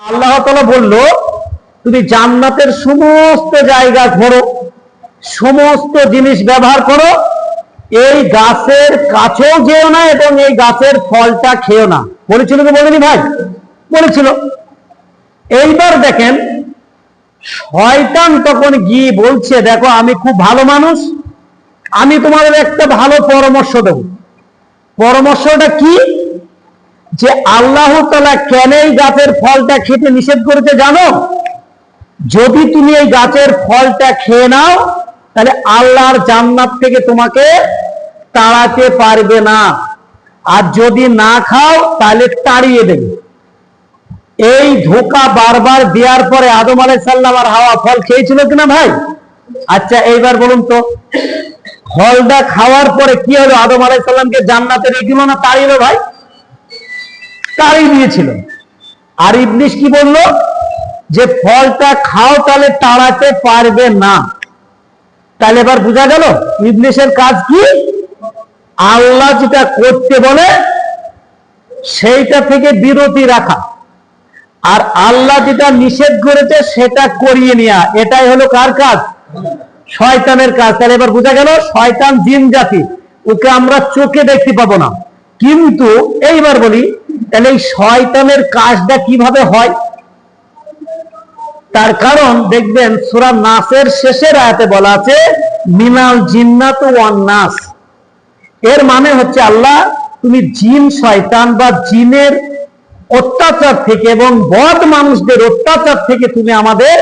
আল্লাহ তালা বলল, তুমি জান্নাতের সমস্ত জায়গা ঘোরো, সমস্ত জিনিস ব্যবহার করো, এই গাছের কাছেও যেও না এবং এই গাছের ফলটা খেও না। বলেছিল কি বলেনি ভাই? বলেছিল। এইবার দেখেন, শয়তান তখন গিয়ে বলছে, দেখো, আমি খুব ভালো মানুষ, আমি তোমাদের একটা ভালো পরামর্শ দেব। পরামর্শটা কি? যে আল্লাহ তালা কেন এই গাছের ফলটা খেতে নিষেধ করেছে জানো? যদি তুমি এই গাছের ফলটা খেয়ে নাও, তাহলে আল্লাহর জান্নাত থেকে তোমাকে তাড়াতে পারবে না। আর যদি না খাও, তাহলে তাড়িয়ে দেবে। এই ধোকা বারবার দেওয়ার পরে আদম আলাই সাল্লাম আর হাওয়া ফল খেয়েছিল কিনা ভাই? আচ্ছা এইবার বলুন তো, ফলটা খাওয়ার পরে কি হলো? আদম আলাই সাল্লামকে জান্নাতে রেখেছিল না তাড়িয়ে ভাই? তাড়িয়ে দিয়েছিল। আর ইবলিশ কি বলল? যে ফলটা খাও তাহলে তাড়াতে পারবে না। তাহলে এবার বোঝা গেল ইবলিশের কাজ কি? আল্লাহ যেটা করতে বলে, সেইটা থেকে বিরতি রাখা। আর আল্লাহ যেটা নিষেধ করেছে, সেটা করিয়ে নেওয়া এটাই হলো কার কাজ? শয়তানের কাজ। তাহলে এবার বোঝা গেল শয়তান জিন জাতি। ওকে আমরা চোখে দেখতে পাবো না। কিন্তু এইবার বলি তাহলে এই শয়তানের কাজটা কীভাবে হয়? তার কারণ দেখবেন সুরা নাসের শেষের আয়াতে বলা আছে, মিনাল জিন্নাত ওয়ান নাস। এর মানে হচ্ছে আল্লাহ, তুমি জিন শয়তান বা জিনের অত্যাচার থেকে এবং বদ মানুষদের অত্যাচার থেকে তুমি আমাদের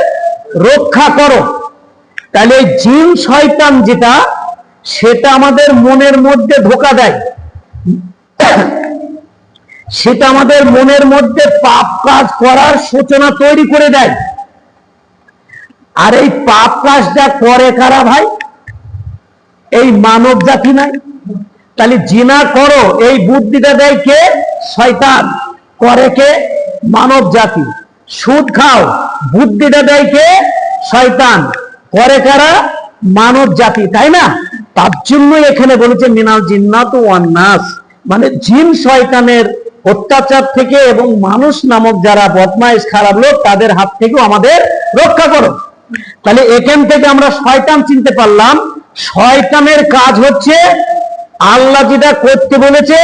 রক্ষা করো। তাহলে জিন শয়তান যেটা, সেটা আমাদের মনের মধ্যে ধোকা দেয়। সেটা আমাদের মনের মধ্যে পাপ কাজ করার সূচনা তৈরি করে দেয়। আর এই পাপ কাজটা করে কারা ভাই? এই মানব জাতি নাই। তাহলে জিনা করো, এই বুদ্ধিটা দেয় কে? শয়তান। করে কে? মানব জাতি। সুদ খাও, বুদ্ধিটা দেয় কে? শয়তান। করে কারা? মানব জাতি, তাই না? তার জন্য এখানে বলেছে, মিনাল জিন্নাত নাস। মানে জিন শয়তানের অত্যাচার থেকে এবং মানুষ নামক যারা বদমাইশ, খারাপ লোক, তাদের হাত থেকেও আমাদের রক্ষা করো। তাহলে এখান থেকে আমরা শয়তান চিনতে পারলাম। শয়তানের কাজ হচ্ছে আল্লাহ যেটা করতে বলেছে,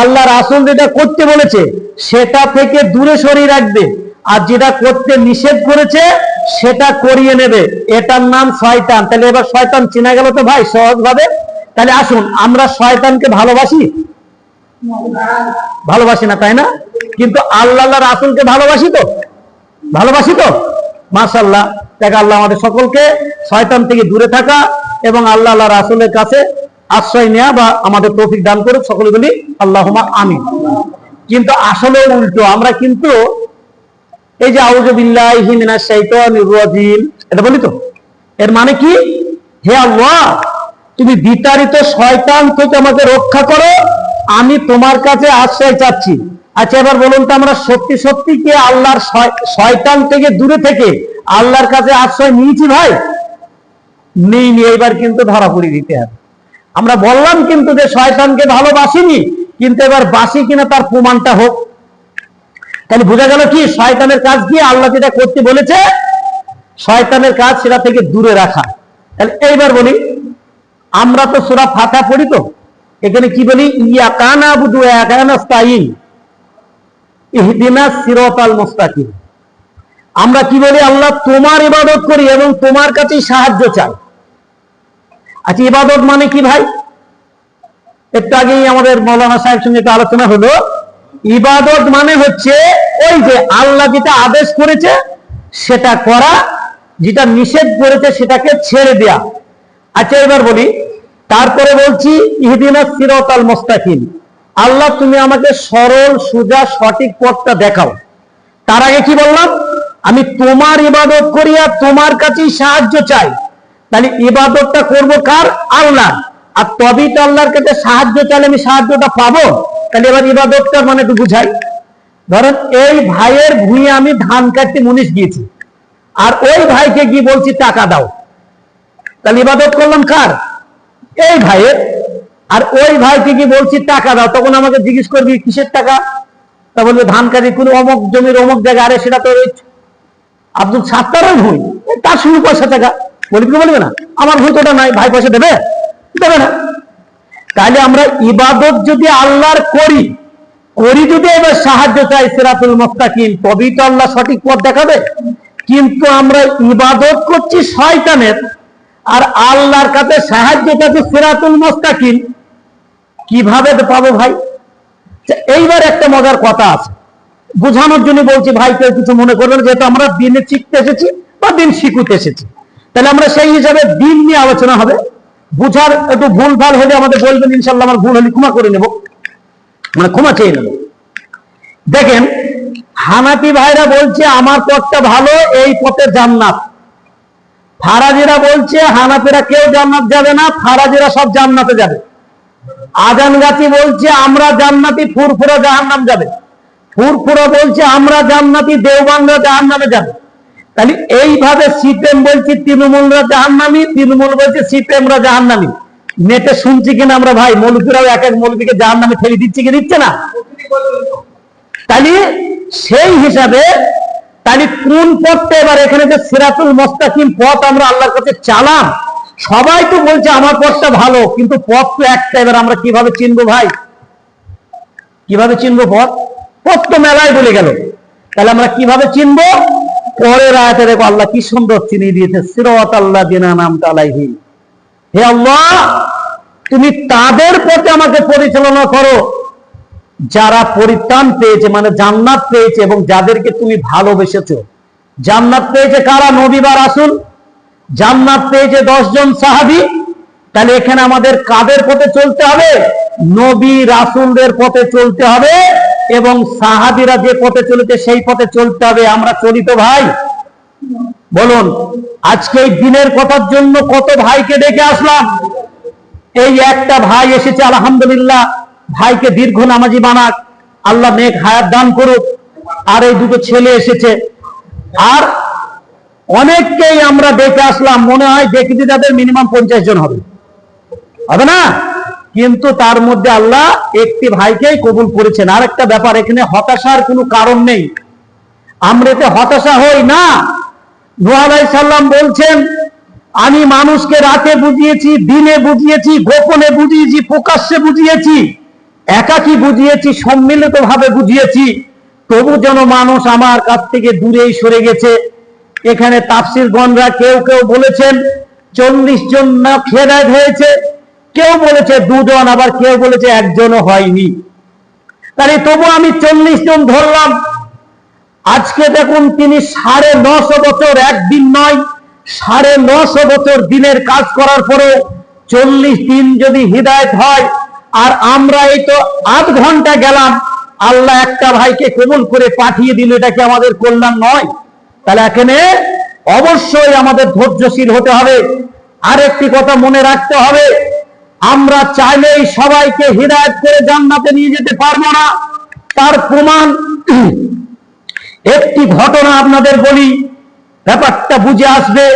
আল্লাহ রাসুল যেটা করতে বলেছে, সেটা থেকে দূরে সরিয়ে রাখবে। আর যেটা করতে নিষেধ করেছে, সেটা করিয়ে নেবে। এটার নাম শয়তান। তাহলে এবার শয়তান চেনা গেল তো ভাই সহজ ভাবে তাহলে আসুন, আমরা শয়তানকে ভালোবাসি? ভালোবাসি না, তাই না? কিন্তু আল্লাহ রাসুলকে ভালোবাসি তো? ভালোবাসি তো? মাশাল্লাহ দেখ আল্লাহ আমাদের সকলকে শয়তান থেকে দূরে থাকা এবং আল্লাহ আল্লাহ রাসুলের কাছে আশ্রয় নেওয়া বা আমাদের তৌফিক দান করুক, সকলে বলি আল্লাহ আমি কিন্তু আসলে উল্টো, আমরা কিন্তু এই যে আউজবিল্লাহি মিনাশ শাইতানির রাজিম, এটা বলি তো? এর মানে কি? হে আল্লাহ, তুমি বিতাড়িত শয়তান থেকে আমাকে রক্ষা করো আমি তোমার কাছে আশ্রয় চাচ্ছি। আচ্ছা এবার বলুন তো আমরা সত্যি সত্যি কি আল্লাহর শয়- শয়তান থেকে দূরে থেকে আল্লাহর কাছে আশ্রয় নিয়েছি ভাই? নেই নি এবার কিন্তু ধরা পড়ে দিতে হবে। আমরা বললাম কিন্তু যে শয়তানকে ভালোবাসিনি, কিন্তু এবার বাসি কিনা তার প্রমাণটা হোক। তাহলে বোঝা গেল কি, শয়তানের কাজ কি? আল্লাহ যেটা করতে বলেছে, শয়তানের কাজ সেটা থেকে দূরে রাখা। তাহলে এইবার বলি, আমরা তো সুরা ফাঁকা পড়ি তো। এখানে কি বলি? আমরা কি বলি? আল্লাহ তোমার ইবাদত করি এবং তোমার কাছেই সাহায্য চাই। আচ্ছা ইবাদত মানে কি ভাই? একটু আগেই আমাদের মৌলানা সাহেব সঙ্গে একটু আলোচনা হলো। ইবাদত মানে হচ্ছে ওই যে আল্লাহ যেটা আদেশ করেছে, সেটা করা, যেটা নিষেধ করেছে, সেটাকে ছেড়ে দেয়া। আচ্ছা এবার বলি তারপরে বলছি, ইহদিনা সিরতাল মুস্তাকিম। আল্লাহ, তুমি আমাকে সরল, সোজা, সঠিক পথটা দেখাও। তার আগে কি বললাম? আমি তোমার ইবাদত করি আর তোমার কাছেই সাহায্য চাই। তাহলে ইবাদতটা করব কার? আল্লাহ আর তবেই তো আল্লাহর কাছে সাহায্য চাইলে আমি সাহায্যটা পাবো। তাহলে এবার ইবাদতটা মানে একটু বুঝাই। ধরেন, এই ভাইয়ের ভুঁয়ে আমি ধান কাটতে মুনিশ গিয়েছি। আর ওই ভাইকে গিয়ে বলছি, টাকা দাও। তাহলে ইবাদত করলাম কার? এই ভাইয়ের, আর ওই ভাইকে কি বলছি, টাকা দাও। তখন আমাকে জিজ্ঞেস করবি, কিসের টাকা? তা বলবে, ধান কাটি, কোন অমুক জমির অমুক জায়গা, আরে সেটা তো আব্দুল সাত্তারের ভুঁই। তার শুরু পয়সা টাকা। বলবে বলবে না? আমার ভুঁই তো নাই, ভাই পয়সা দেবে? দেবে না। তাহলে আমরা ইবাদত যদি আল্লাহর করি করি যদি এবার সাহায্য চাই সিরাতুল মুস্তাকিম, তবেই তো আল্লাহ সঠিক পথ দেখাবে। কিন্তু আমরা ইবাদত করছি শয়তানের আর আল্লাহর কাছে সাহায্য চাচ্ছি সিরাতুল মুস্তাকিম। কীভাবে পাবো ভাই? এইবার একটা মজার কথা আছে। বোঝানোর জন্য বলছি, ভাই, কেউ কিছু মনে করবেন যেহেতু আমরা দিনে শিখতে এসেছি বা দিন শিখতে এসেছি। তাহলে আমরা সেই হিসাবে দিন নিয়ে আলোচনা হবে। বুঝার একটু ভুল ভালো হলে আমাদের বলবেন ইনশাল্লাহ আমার ভুল হলে ক্ষমা করে নেব। মানে ক্ষমা চেয়ে নেব। দেখেন, হানাফি ভাইরা বলছে, আমার পথটা ভালো, এই পথে জান্নাত। ফারাজিরা বলছে, হানাফিরা কেউ জান্নাত যাবে না, ফারাজিরা সব জান্নাতে যাবে। আজান গাছি বলছে, আমরা জান্নাতি ফুরফুরা জাহান্নাম যাবে। ফুরফুরা বলছে, আমরা জান্নাতি দেওবানরা জাহান্নামে যাবে। তাহলে এইভাবে সিপিএম বলছি, তৃণমূলরা জাহান্নামি, তৃণমূল বলছে, সিপিএমরা জাহান্নামি। নেটে শুনছি কিনা আমরা ভাই? মৌলবীরাও এক এক মৌলবীকে জাহান্নামে ঠেলে দিচ্ছে কি দিচ্ছে না? তাহলে সেই হিসাবে তাহলে কোন পথটা এবার এখানে যে সিরাতুল মোস্তাকিম পথ আমরা আল্লাহর কাছে চালাম? সবাই তো বলছে আমার পথটা ভালো, কিন্তু পথ তো একটা, এবার আমরা কীভাবে চিনবো ভাই? কীভাবে চিনবো পথ? পথ তো মেলায় বলে গেল। তাহলে আমরা কীভাবে চিনবো? পরের আয়াতে দেখো আল্লাহ কি সুন্দর চিনিয়ে দিয়েছে, সিরত আল্লাহ দিনা নাম তালাইহি হে আল্লাহ, তুমি তাদের পথে আমাকে পরিচালনা করো। যারা পরিত্রাণ পেয়েছে মানে জান্নাত পেয়েছে এবং যাদেরকে তুমি ভালোবেসেছো। জান্নাত পেয়েছে কারা? নবী বা রাসুল? জান্নাত পেয়েছে দশজন সাহাবি। তাহলে এখানে আমাদের কাদের পথে চলতে হবে? নবী, রাসুলদের পথে চলতে হবে এবং সাহাবিরা যে পথে চলেছে সেই পথে চলতে হবে। আমরা চলি তো ভাই। বলুন, আজকে এই দিনের কথার জন্য কত ভাইকে ডেকে আসলাম? এই একটা ভাই এসেছে, আলহামদুলিল্লাহ। ভাইকে দীর্ঘ নামাজি বানাক, আল্লাহ মেঘ হায়াত দান করুক, আর এই দুটো ছেলে এসেছে। আর অনেককেই আমরা দেখে আসলাম, মনে হয় দেখতে তাদের মিনিমাম পঞ্চাশ জন হবে। হবে না? কিন্তু তার মধ্যে আল্লাহ একটি ভাইকেই কবুল করেছেন। আর একটা ব্যাপার, এখানে হতাশার কোনো কারণ নেই। আমরা এতে হতাশা হই না। নুয়ালাই সাল্লাম বলছেন, আমি মানুষকে রাতে বুঝিয়েছি, দিনে বুঝিয়েছি, গোপনে বুঝিয়েছি, প্রকাশ্যে বুঝিয়েছি। একাকি বুঝিয়েছি সম্মিলিত ভাবে বুঝিয়েছি। তবু যেন মানুষ আমার কাছ থেকে দূরেই সরে গেছে। এখানে তাফসির গণরা কেউ কেউ বলেছেন, চল্লিশ জন না খেদায় হয়েছে। কেউ বলেছে দুজন, আবার কেউ বলেছে একজনও হয়নি। তাহলে তবু আমি চল্লিশ জন ধরলাম। আজকে দেখুন তিনি সাড়ে নশো বছর একদিন নয়, সাড়ে নশো বছর দিনের কাজ করার পরে চল্লিশ দিন যদি হৃদায়ত হয় আর আমরা এই তো আধ ঘণ্টা গেলাম, আল্লাহ একটা ভাইকে কবুল করে পাঠিয়ে দিল, এটা কি আমাদের কল্যাণ নয়? তাহলে এখানে অবশ্যই আমাদের ধৈর্যশীল হতে হবে। আর একটি কথা মনে রাখতে হবে, আমরা চাইলেই সবাইকে হৃদায়ত করে জান্নাতে নিয়ে যেতে পারব না। তার প্রমাণ, একটি ঘটনা আপনাদের বলি, ব্যাপারটা বুঝে আসবে।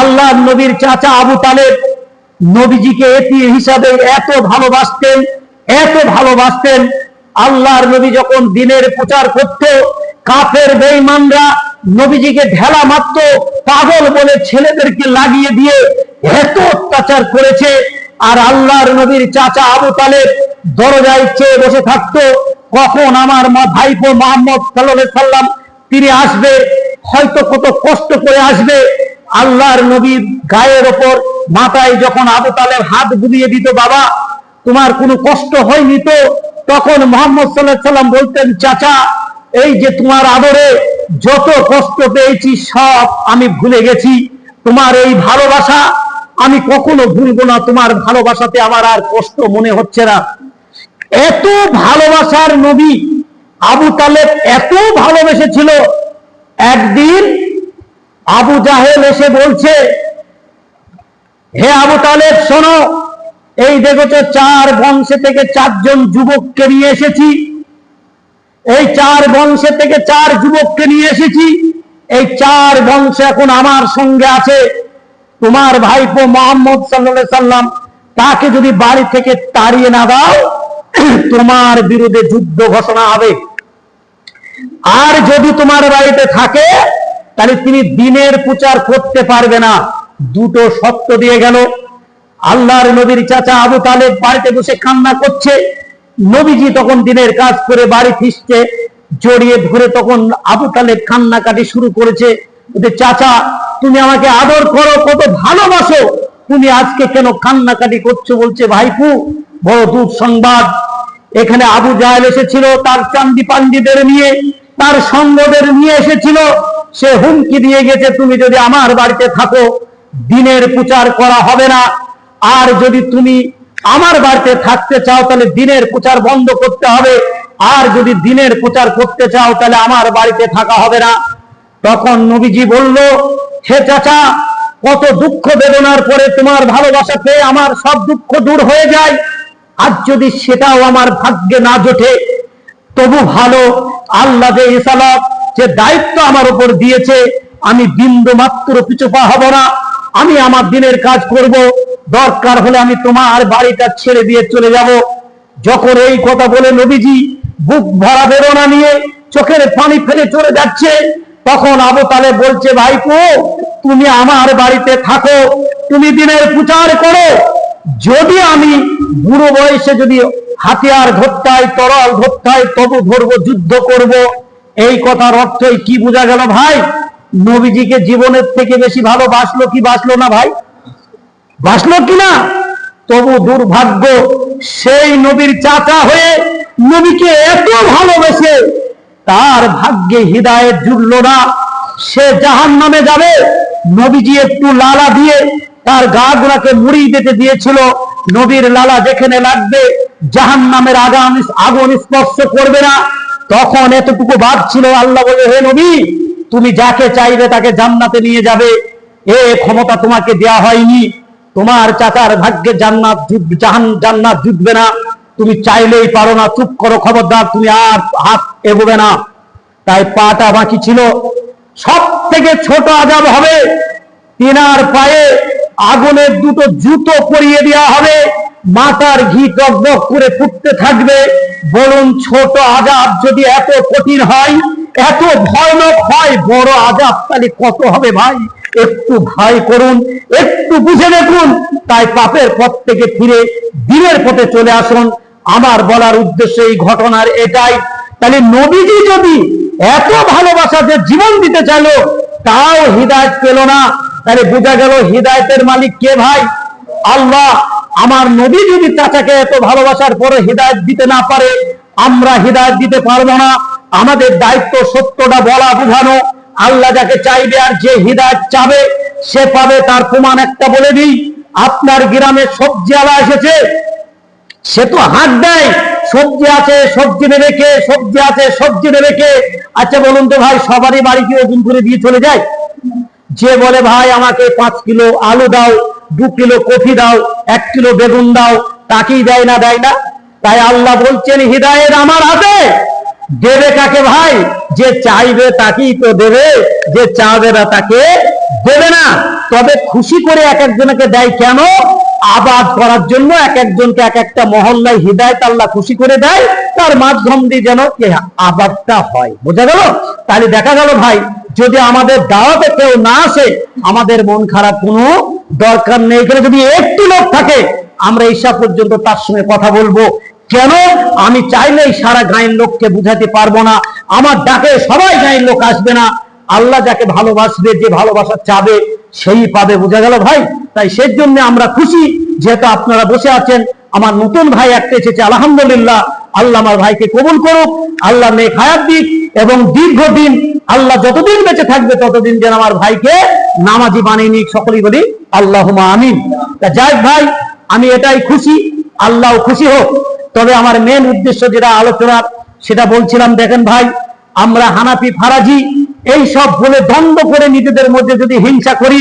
আল্লাহ নবীর চাচা আবু তালেব নবীজিকে এটি হিসাবে এত ভালোবাসতেন এত ভালোবাসতেন। আল্লাহর নবী যখন দিনের প্রচার করত, কাফের বেঈমানরা নবীজিকে ঢেলা মাত্র পাগল বলে ছেলেদেরকে লাগিয়ে দিয়ে এত অত্যাচার করেছে। আর আল্লাহর নবীর চাচা আবু তালেব দরজায় চেয়ে বসে থাকতো, কখন আমার ভাইপো মোহাম্মদ সাল্লাম তিনি আসবে? হয়তো কত কষ্ট করে আসবে। আল্লাহর নবীর গায়ের ওপর মাথায় যখন আবু তালেব হাত বুলিয়ে দিত, বাবা, তোমার কোনো কষ্ট হয়নি তো? তখন মোহাম্মদ সাল্লাহ সাল্লাম বলতেন, চাচা, এই যে তোমার আদরে যত কষ্ট পেয়েছি, সব আমি ভুলে গেছি। তোমার এই ভালোবাসা আমি কখনো ভুলবো না। তোমার ভালোবাসাতে আমার আর কষ্ট মনে হচ্ছে না। এত ভালোবাসার নবী আবু তালেব এত ভালোবেসেছিল। একদিন আবু জাহেল এসে বলছে, হে আবু তালেব, শোনো, এই দেখেছ চার বংশে থেকে চারজন যুবককে নিয়ে এসেছি। এই চার বংশে থেকে চার যুবককে নিয়ে এসেছি। এই চার বংশ এখন আমার সঙ্গে আছে। তোমার ভাইপো মোহাম্মদ সাল্লা সাল্লাম, তাকে যদি বাড়ি থেকে তাড়িয়ে না দাও, তোমার বিরুদ্ধে যুদ্ধ ঘোষণা হবে। আর যদি তোমার বাড়িতে থাকে তাহলে তিনি দিনের প্রচার করতে পারবে না। দুটো সত্য দিয়ে গেল। আল্লাহর নবীর চাচা আবু তালেব বাড়িতে বসে কান্না করছে। নবীজি তখন দিনের কাজ করে বাড়ি ফিসছে জড়িয়ে ধরে তখন আবু তালেব কান্নাকাটি শুরু করেছে। চাচা, তুমি আমাকে আদর করো, কত ভালোবাসো। তুমি আজকে কেন কান্নাকাটি করছ? বলছে, ভাইপু, বড় দুঃখ সংবাদ এখানে আবু জাহেল এসেছিল, তার চান্দি পান্ডিদের নিয়ে, তার সঙ্গদের নিয়ে এসেছিল। সে হুমকি দিয়ে গেছে, তুমি যদি আমার বাড়িতে থাকো, দিনের প্রচার করা হবে না। আর যদি তুমি আমার বাড়িতে থাকতে চাও, তাহলে দিনের প্রচার বন্ধ করতে হবে। আর যদি দিনের প্রচার করতে চাও, তাহলে আমার বাড়িতে থাকা হবে না। তখন নবীজি বলল, হে চাচা, কত দুঃখ বেদনার পরে তোমার ভালোবাসা পেয়ে আমার সব দুঃখ দূর হয়ে যায়। আর যদি সেটাও আমার ভাগ্যে না জোটে, তবু ভালো, আল্লাহ যে যে দায়িত্ব আমার উপর দিয়েছে, আমি বিন্দু মাত্র পিছুপা হব না। আমি আমার দিনের কাজ করব। দরকার হলে আমি তোমার বাড়িটা ছেড়ে দিয়ে চলে যাব। যখন এই কথা বলে নবীজি বুক ভরা বেরোনা নিয়ে চোখের পানি ফেলে চলে যাচ্ছে, তখন আবু তালে বলছে, ভাইপো, তুমি আমার বাড়িতে থাকো, তুমি দিনের প্রচার করো। যদি আমি বুড়ো বয়সে যদি হাতিয়ার ধরতে হয় তরল ধরতে হয় তবু ধরবো, যুদ্ধ করব। এই কথার অর্থই কি বোঝা গেল ভাই? নবীজিকে জীবনের থেকে বেশি ভালো বাসলো কি বাসলো না ভাই? বাসলো কিনা তবু দুর্ভাগ্য সেই নবীর চাচা হয়ে নবীকে এত ভালোবেসে তার ভাগ্যে হৃদায়ত জুড়ল না। সে জাহান নামে যাবে, নবীজি একটু লালা দিয়ে তার গা গুলাকে মুড়িয়ে দিতে দিয়েছিল। নবীর লালা যেখানে লাগবে জাহান নামের আগাম আগুন স্পর্শ করবে না। তখন এতটুকু বাদ ছিল আল্লাহ বলে, হে নবী, তুমি যাকে চাইবে তাকে জান্নাতে নিয়ে যাবে। এ ক্ষমতা তোমাকে দেয়া হয়নি। তোমার চাচার ভাগ্যে জান্নাত জাহান, জান্নাত জুটবে না। তুমি চাইলেই পারো না। চুপ করো খবরদার, তুমি আর হাত এগোবে না। তাই পাটা বাকি ছিল। সব থেকে ছোট আজাব হবে, তিনার পায়ে আগুনের দুটো জুতো পরিয়ে দেওয়া হবে। মাথার ঘি টকবক করে ফুটতে থাকবে। বলুন ছোট আজাব যদি এত কঠিন হয়, এত ভয়ানক হয়, বড় আজাব তাহলে কত হবে ভাই? একটু ভয় করুন, একটু বুঝে দেখুন, তাই পাপের পথ থেকে ফিরে দিনের পথে চলে আসুন। আমার বলার উদ্দেশ্য এই ঘটনার এটাই। তাহলে নবীজি যদি এত ভালোবাসা যে জীবন দিতে চাইলো, তাও হৃদায়ত পেল না। তাহলে বোঝা গেল হৃদায়তের মালিক কে ভাই? আল্লাহ। আমার নবী যদি চাচাকে এত ভালোবাসার পরে হৃদায়ত দিতে না পারে, আমরা হৃদায়ত দিতে পারব না। আমাদের দায়িত্ব সত্যটা বলা বোঝানো। আল্লাহ যাকে চাইবে আর যে হৃদায়ত চাবে, সে পাবে তার প্রমাণ একটা বলে দিই। আপনার গ্রামে সবজি আলা এসেছে, সে তো হাত দেয়। সবজি আছে, সবজি নেবে কে? সবজি আছে, সবজি নেবে কে? আচ্ছা বলুন তো ভাই, সবারই বাড়ি কি ওজন করে দিয়ে চলে যায়? যে বলে, ভাই, আমাকে পাঁচ কিলো আলু দাও। দু কিলো কফি দাও, এক কিলো বেগুন দাও, তাকেই দেয় না দেয় না। তাই আল্লাহ বলছেন হৃদায়ত আমার হাতে দেবে কাকে ভাই? যে চাইবে তাকেই তো দেবে, যে চাবে না তাকে দেবে না। তবে খুশি করে এক একজনকে দেয় কেন? আবাদ করার জন্য এক একজনকে এক একটা মহল্লায় হৃদায়ত আল্লাহ খুশি করে দেয়, তার মাধ্যম দিয়ে যেন আবাদটা হয়। বোঝা গেল? তাহলে দেখা গেল ভাই, যদি আমাদের দাওয়াতে কেউ না আসে, আমাদের মন খারাপ কোনো দরকার নেই। এখানে যদি একটু লোক থাকে, আমরা ঈশা পর্যন্ত তার সঙ্গে কথা বলব। কেন? আমি চাইলেই সারা গায়ের লোককে বুঝাতে পারব না। আমার ডাকে সবাই গায়ের লোক আসবে না। আল্লাহ যাকে ভালোবাসবে, যে ভালোবাসা চাবে, সেই পাবে। বোঝা গেল ভাই? তাই সেই জন্য আমরা খুশি, যেহেতু আপনারা বসে আছেন। আমার নতুন ভাই একটা এসেছে, আলহামদুলিল্লাহ। আল্লাহ আমার ভাইকে কবুল করুক। আল্লাহ নেক হায়াত দিক। এবং দীর্ঘদিন আল্লাহ যতদিন বেঁচে থাকবে ততদিন যেন আমার ভাইকে নামাজি বানিয়ে নিক, সকলেই বলি আল্লাহ আমিন। তা যাই ভাই, আমি এটাই খুশি আল্লাহ খুশি হোক। তবে আমার মেন উদ্দেশ্য যেটা আলোচনার, সেটা বলছিলাম, দেখেন ভাই, আমরা হানাফি ফারাজি, এই সব বলে দ্বন্দ্ব করে নিজেদের মধ্যে যদি হিংসা করি